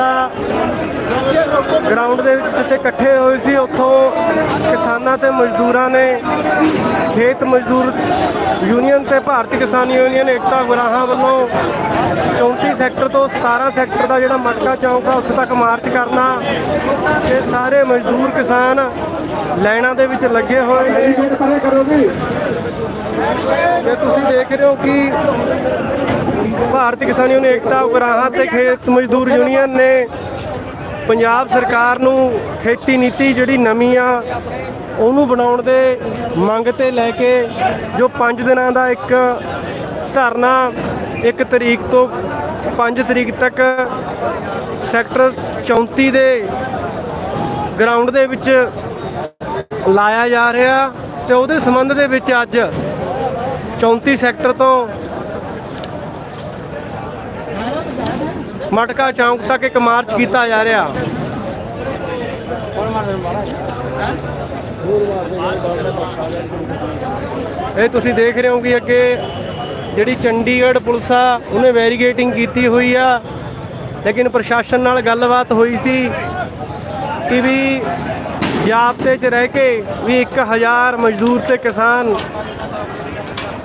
ਦਾ ground ਦੇ ਵਿੱਚ ਜਿੱਥੇ ਇਕੱਠੇ ਹੋਏ ਸੀ, ਉੱਥੋਂ ਕਿਸਾਨਾਂ ਤੇ ਮਜ਼ਦੂਰਾਂ ਨੇ, ਖੇਤ ਮਜ਼ਦੂਰ ਯੂਨੀਅਨ ਤੇ ਭਾਰਤੀ ਕਿਸਾਨ ਯੂਨੀਅਨ ਏਕਤਾ ਗੁਰਾਹਾਂ ਵੱਲੋਂ 34 ਸੈਕਟਰ ਤੋਂ 17 ਸੈਕਟਰ ਦਾ ਜਿਹੜਾ ਮਟਕਾ ਚੌਂਕ ਆ, ਉੱਥੇ ਤੱਕ ਮਾਰਚ ਕਰਨਾ ਤੇ ਸਾਰੇ ਮਜ਼ਦੂਰ ਕਿਸਾਨ ਲਾਈਨਾਂ ਦੇ ਵਿੱਚ ਲੱਗੇ ਹੋਏ ਨੇ। ਤੇ ਤੁਸੀਂ ਦੇਖ ਰਹੇ ਹੋ ਕਿ ਭਾਰਤੀ ਕਿਸਾਨ ਯੂਨੀਅਨ ਏਕਤਾ ਉਗਰਾਹਾਂ ਤੇ ਖੇਤ ਮਜ਼ਦੂਰ ਯੂਨੀਅਨ ਨੇ ਪੰਜਾਬ ਸਰਕਾਰ ਨੂੰ ਖੇਤੀ ਨੀਤੀ ਜਿਹੜੀ ਨਵੀਂ ਆ, ਉਹਨੂੰ ਬਣਾਉਣ ਦੇ ਮੰਗ ਤੇ ਲੈ ਕੇ ਜੋ 5 ਦਿਨਾਂ ਦਾ ਇੱਕ ਧਰਨਾ 1 ਤਰੀਕ ਤੋਂ 5 ਤਰੀਕ ਤੱਕ ਸੈਕਟਰ 34 ਦੇ ਗਰਾਊਂਡ ਦੇ ਵਿੱਚ ਲਾਇਆ ਜਾ ਰਿਹਾ। ਤੇ ਉਹਦੇ ਸੰਬੰਧ ਦੇ ਵਿੱਚ ਅੱਜ 34 ਸੈਕਟਰ ਤੋਂ ਮਟਕਾ ਚੌਂਕ ਤੱਕ ਇੱਕ ਮਾਰਚ ਕੀਤਾ ਜਾ ਰਿਹਾ। ਇਹ ਤੁਸੀਂ ਦੇਖ ਰਹੇ ਹੋ ਕਿ ਅੱਗੇ ਜਿਹੜੀ ਚੰਡੀਗੜ੍ਹ ਪੁਲਿਸ ਆ, ਉਹਨੇ ਵੈਰੀਗੇਟਿੰਗ ਕੀਤੀ ਹੋਈ ਆ। ਲੇਕਿਨ ਪ੍ਰਸ਼ਾਸਨ ਨਾਲ ਗੱਲਬਾਤ ਹੋਈ ਸੀ ਕਿ ਵੀ ਜਾਬਤੇ 'ਚ ਰਹਿ ਕੇ ਵੀ 1000 ਮਜ਼ਦੂਰ ਤੇ ਕਿਸਾਨ,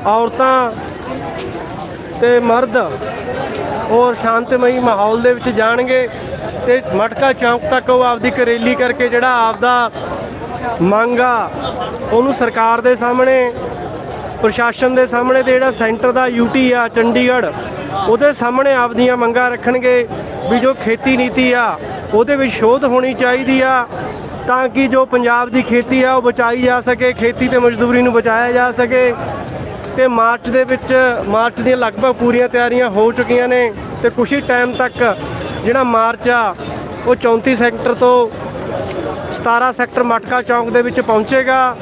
ਔਰਤਾਂ ਤੇ ਮਰਦ ਔਰ ਸ਼ਾਂਤਮਈ ਮਾਹੌਲ ਦੇ ਵਿੱਚ ਜਾਣਗੇ ਤੇ ਮਟਕਾ ਚੌਂਕ ਤੱਕ ਉਹ ਆਪਦੀ ਇੱਕ ਕਰਕੇ ਜਿਹੜਾ ਆਪਦਾ ਮੰਗ ਆ, ਉਹਨੂੰ ਸਰਕਾਰ ਦੇ ਸਾਹਮਣੇ, ਪ੍ਰਸ਼ਾਸਨ ਦੇ ਸਾਹਮਣੇ ਤੇ ਜਿਹੜਾ ਸੈਂਟਰ ਦਾ ਯੂਟੀ ਆ, ਚੰਡੀਗੜ੍ਹ, ਉਹਦੇ ਸਾਹਮਣੇ ਆਪਦੀਆਂ ਮੰਗਾਂ ਰੱਖਣਗੇ ਵੀ ਜੋ ਖੇਤੀ ਨੀਤੀ ਆ, ਉਹਦੇ ਵਿੱਚ ਸ਼ੋਧ ਹੋਣੀ ਚਾਹੀਦੀ ਆ ਤਾਂ ਕਿ ਜੋ ਪੰਜਾਬ ਦੀ ਖੇਤੀ ਆ ਉਹ ਬਚਾਈ ਜਾ ਸਕੇ, ਖੇਤੀ ਤੇ ਮਜ਼ਦੂਰੀ ਨੂੰ ਬਚਾਇਆ ਜਾ ਸਕੇ। ਤੇ ਮਾਰਚ ਦੇ ਵਿੱਚ, ਮਾਰਚ ਦੀਆਂ ਲਗਭਗ ਪੂਰੀਆਂ ਤਿਆਰੀਆਂ ਹੋ ਚੁੱਕੀਆਂ ਨੇ ਤੇ ਕੁਛ ਹੀ ਟਾਈਮ ਤੱਕ ਜਿਹੜਾ ਮਾਰਚ ਆ, ਉਹ 34 ਸੈਕਟਰ ਤੋਂ 17 ਸੈਕਟਰ ਮਟਕਾ ਚੌਂਕ ਦੇ ਵਿੱਚ ਪਹੁੰਚੇਗਾ।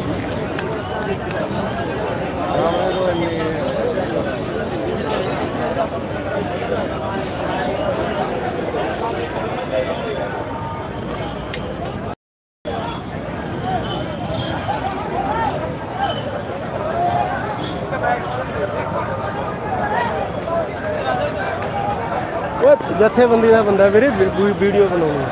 ਉਹ ਜਥੇਬੰਦੀ ਦਾ ਬੰਦਾ ਵੀਰੇ ਵੀਡੀਓ ਬਣਾਉਣੀ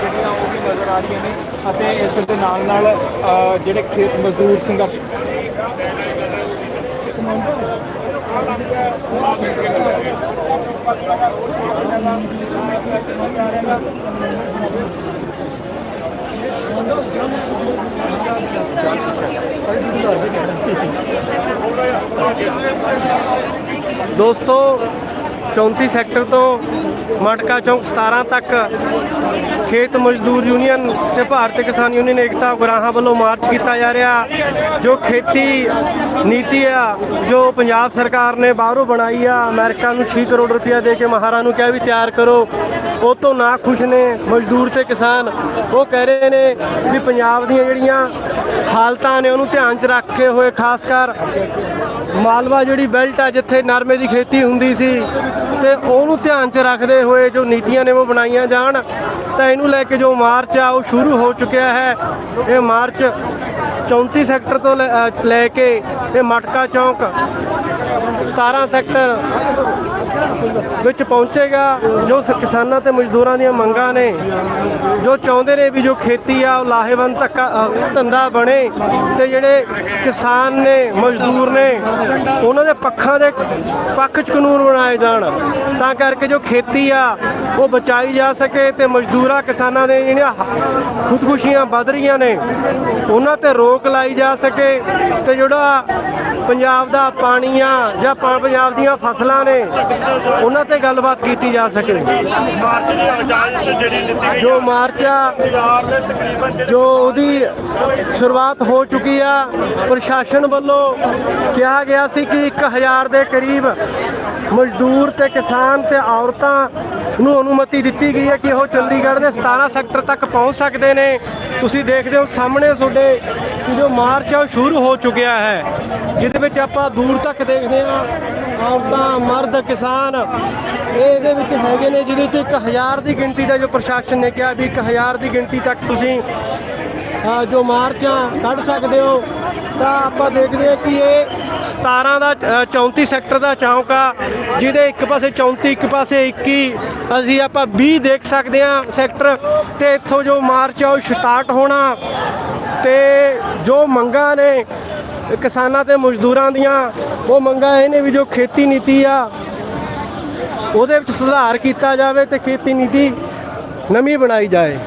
ਜਿਹੜੀਆਂ ਉਹ ਵੀ ਨਜ਼ਰ ਆ ਰਹੀਆਂ ਨੇ ਅਤੇ ਇਸ ਦੇ ਨਾਲ ਨਾਲ ਜਿਹੜੇ ਖੇਤ ਮਜ਼ਦੂਰ ਸੰਘਰਸ਼ ਦੋਸਤੋ 34 ਸੈਕਟਰ ਤੋਂ ਮਟਕਾ ਚੌਂਕ 17 ਤੱਕ ਖੇਤ ਮਜ਼ਦੂਰ ਯੂਨੀਅਨ ਤੇ ਭਾਰਤੀ ਕਿਸਾਨ ਯੂਨੀਅਨ ਏਕਤਾ ਉਗਰਾਹਾਂ ਵੱਲੋਂ ਮਾਰਚ ਕੀਤਾ ਜਾ ਰਿਹਾ, ਜੋ ਖੇਤੀ ਨੀਤੀ ਆ, ਜੋ ਪੰਜਾਬ ਸਰਕਾਰ ਨੇ ਬਾਹਰੋਂ ਬਣਾਈ ਆ, ਅਮਰੀਕਾ ਨੂੰ 6 ਕਰੋੜ ਰੁਪਇਆ ਦੇ ਕੇ ਮਹਾਰਾ ਨੂੰ ਕਿਹਾ ਵੀ ਤਿਆਰ ਕਰੋ। ਉਹ ਤੋਂ ਨਾ ਖੁਸ਼ ਨੇ ਮਜ਼ਦੂਰ ਤੇ ਕਿਸਾਨ। ਉਹ ਕਹਿ ਰਹੇ ਨੇ ਵੀ ਪੰਜਾਬ ਦੀਆਂ ਜਿਹੜੀਆਂ ਹਾਲਤਾਂ ਨੇ ਉਹਨੂੰ ਧਿਆਨ 'ਚ ਰੱਖ ਹੋਏ, ਖਾਸ ਕਰ ਮਾਲਵਾ ਜਿਹੜੀ ਬੈਲਟ ਆ, ਜਿੱਥੇ ਨਰਮੇ ਦੀ ਖੇਤੀ ਹੁੰਦੀ ਸੀ ਤੇ ਉਹਨੂੰ ਧਿਆਨ 'ਚ ਰੱਖਦੇ ਹੋਏ ਜੋ ਨੀਤੀਆਂ ਨੇ ਉਹ ਬਣਾਈਆਂ ਜਾਣ, ਤਾਂ ਇਹਨੂੰ ਲੈ ਕੇ ਜੋ ਮਾਰਚ ਆ, ਉਹ ਸ਼ੁਰੂ ਹੋ ਚੁੱਕਿਆ ਹੈ। ਇਹ ਮਾਰਚ 34 ਸੈਕਟਰ ਤੋਂ ਲੈ- ਲੈ ਕੇ ਇਹ ਮਟਕਾ ਚੌਂਕ 17 ਸੈਕਟਰ ਵਿੱਚ ਪਹੁੰਚੇਗਾ ਜੋ ਕਿਸਾਨਾਂ ਤੇ ਮਜ਼ਦੂਰਾਂ ਦੀਆਂ ਮੰਗਾਂ ਨੇ, ਜੋ ਚਾਹੁੰਦੇ ਨੇ ਵੀ ਜੋ ਖੇਤੀ ਆ, ਉਹ ਲਾਹੇਵੰਦ ਧੱਕਾ ਧੰਦਾ ਬਣੇ ਤੇ ਜਿਹੜੇ ਕਿਸਾਨ ਨੇ, ਮਜ਼ਦੂਰ ਨੇ, ਉਹਨਾਂ ਦੇ ਪੱਖਾਂ ਦੇ ਪੱਖ 'ਚ ਕਾਨੂੰਨ ਬਣਾਏ ਜਾਣ। ਤਾਂ ਕਰਕੇ ਜੋ ਖੇਤੀ ਆ, ਉਹ ਬਚਾਈ ਜਾ ਸਕੇ ਤੇ ਮਜ਼ਦੂਰਾਂ, ਕਿਸਾਨਾਂ ਦੇ ਜਿਹੜੀਆਂ ਖੁਦਕੁਸ਼ੀਆਂ ਵੱਧ ਰਹੀਆਂ ਨੇ, ਉਹਨਾਂ ਤੇ ਰੋਕ ਲਾਈ ਜਾ ਸਕੇ ਤੇ ਜਿਹੜਾ ਪੰਜਾਬ ਦਾ ਪਾਣੀ ਆ ਜਾਂ ਪਾ- ਪੰਜਾਬ ਦੀਆਂ ਫਸਲਾਂ ਨੇ ਉਹਨਾਂ ਤੇ ਗੱਲਬਾਤ ਕੀਤੀ ਜਾ ਸਕੇ। ਜੋ ਮਾਰਚ ਆ ਜੋ ਉਹਦੀ ਸ਼ੁਰੂਆਤ ਹੋ ਚੁੱਕੀ ਆ ਪ੍ਰਸ਼ਾਸਨ ਵੱਲੋਂ ਕਿਹਾ ਗਿਆ ਸੀ ਕਿ 1000 ਦੇ ਕਰੀਬ ਮਜ਼ਦੂਰ ਤੇ ਕਿਸਾਨ ਤੇ ਔਰਤਾਂ ਨੂੰ ਅਨੁਮਤੀ ਦਿੱਤੀ ਗਈ ਹੈ ਕਿ ਉਹ ਚੰਡੀਗੜ੍ਹ ਦੇ 17 ਸੈਕਟਰ ਤੱਕ ਪਹੁੰਚ ਸਕਦੇ ਨੇ। ਤੁਸੀਂ ਦੇਖਦੇ ਹੋ ਸਾਹਮਣੇ ਤੁਹਾਡੇ ਕਿ ਜੋ ਮਾਰਚ ਆ ਉਹ ਸ਼ੁਰੂ ਹੋ ਚੁੱਕਿਆ ਹੈ ਜਿਹਦੇ ਵਿੱਚ ਆਪਾਂ ਦੂਰ ਤੱਕ ਦੇਖਦੇ ਹਾਂ ਔਰਤਾਂ ਮਰਦ ਕਿਸਾਨ ਇਹਦੇ ਵਿੱਚ ਹੈਗੇ ਨੇ ਜਿਹਦੇ ਵਿੱਚ 1000 ਦੀ ਗਿਣਤੀ ਦਾ ਜੋ ਪ੍ਰਸ਼ਾਸਨ ਨੇ ਕਿਹਾ ਵੀ 1000 ਦੀ ਗਿਣਤੀ ਤੱਕ ਤੁਸੀਂ ਅ, ਜੋ ਮਾਰਚਾਂ ਕੱਢ ਸਕਦੇ ਹੋ। ਤਾਂ ਆਪਾਂ ਦੇਖਦੇ ਹਾਂ ਕਿ ਇਹ 17 ਦਾ ਅ, 34 ਸੈਕਟਰ ਦਾ ਚੌਂਕ ਆ ਜਿਹਦੇ ਇੱਕ ਪਾਸੇ 34 ਇੱਕ ਪਾਸੇ 21 ਅਸੀਂ ਆਪਾਂ 20 ਦੇਖ ਸਕਦੇ ਹਾਂ ਸੈਕਟਰ ਤੇ ਇੱਥੋਂ ਜੋ ਮਾਰਚ ਆ ਉਹ ਸਟਾਰਟ ਹੋਣਾ ਤੇ ਜੋ ਮੰਗਾਂ ਨੇ ਕਿਸਾਨਾਂ ਤੇ ਮਜ਼ਦੂਰਾਂ ਦੀਆਂ, ਉਹ ਮੰਗਾਂ ਇਹ ਨੇ ਵੀ ਜੋ ਖੇਤੀ ਨੀਤੀ ਆ, ਉਹਦੇ ਵਿੱਚ ਸੁਧਾਰ ਕੀਤਾ ਜਾਵੇ ਤੇ ਖੇਤੀ ਨੀਤੀ ਨਵੀਂ ਬਣਾਈ ਜਾਏ।